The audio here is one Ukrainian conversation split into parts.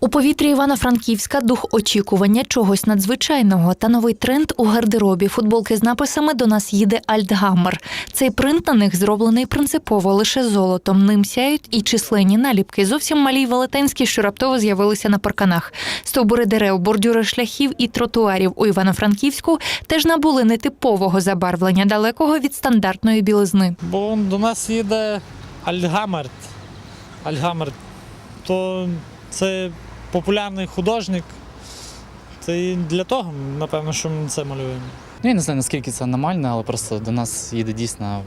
У повітрі Івано-Франківська дух очікування чогось надзвичайного та новий тренд у гардеробі. Футболки з написами до нас їде Альтгаммер. Цей принт на них зроблений принципово лише золотом. Ним сяють і численні наліпки. Зовсім малі велетенські, що раптово з'явилися на парканах. Стовбури дерев, бордюри шляхів і тротуарів у Івано-Франківську теж набули нетипового забарвлення, далекого від стандартної білизни. Бо до нас їде Альгамерт. Альгамерт. То це популярний художник. Це і для того, напевно, що ми це малюємо. Ну, я не знаю, наскільки це аномально, але просто до нас їде дійсно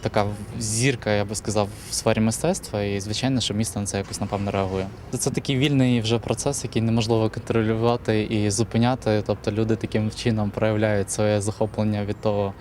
така зірка, я би сказав, в сфері мистецтва, і звичайно, що місто на це якось напевно реагує. Це такий вільний вже процес, який неможливо контролювати і зупиняти. Тобто люди таким чином проявляють своє захоплення від того,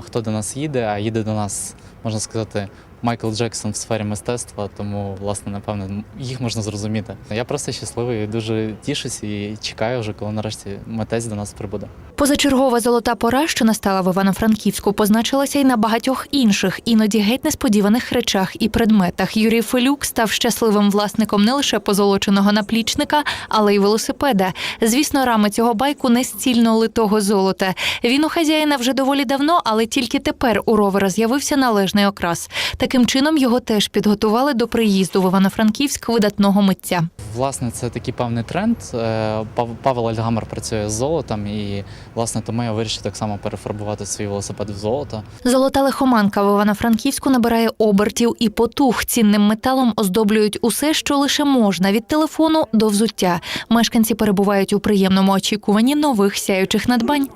хто до нас їде, а їде до нас, можна сказати. Майкл Джексон в сфері мистецтва, тому власне напевно їх можна зрозуміти. Я просто щасливий, дуже тішусь і чекаю вже, коли нарешті митець до нас прибуде. Позачергова золота пора, що настала в Івано-Франківську, позначилася й на багатьох інших, іноді геть несподіваних речах і предметах. Юрій Фелюк став щасливим власником не лише позолоченого наплічника, але й велосипеда. Звісно, рами цього байку не з цільно литого золота. Він у хазяїна вже доволі давно, але тільки тепер у ровера з'явився належний окрас. Таким чином його теж підготували до приїзду в Івано-Франківськ видатного митця. Власне, це такий певний тренд. Е, Павел Альгамер працює з золотом, і власне тому я вирішив так само перефарбувати свій велосипед в золото. Золота лихоманка в Івано-Франківську набирає обертів і потух. Цінним металом оздоблюють усе, що лише можна від телефону до взуття. Мешканці перебувають у приємному очікуванні нових сяючих надбань.